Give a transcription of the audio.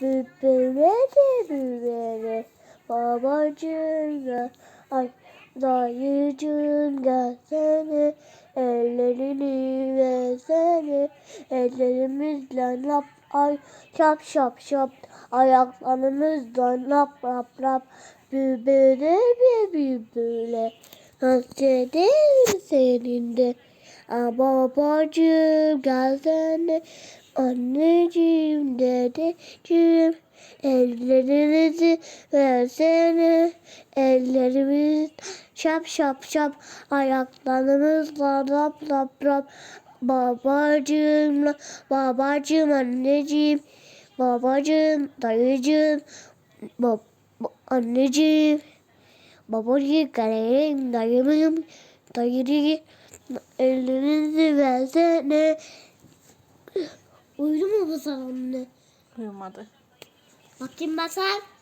Büyüme de büyüme. Babacığım gel. Ay dayıcığım gelsene. Ellerini versene. Ellerimizle lap ay şap şap şap. Ayaklarımızla lap lap lap. Bübüre bübüre. Hasretim seninle. Aa, babacığım gelsene. Anneciğim dedeciğim. Ellerinizi versene. Ellerimiz şap şap şap. Ayaklarımızla lap lap lap. Babacığım, babacığım, anneciğim. Babacığım, dayıcığım. Bab anneciğim. Babacığım, karayım, dayımım. Dayıcığım. Ellerinizi versene. Uyudu mu bu salonda? Uyumadı. Bakayım basar.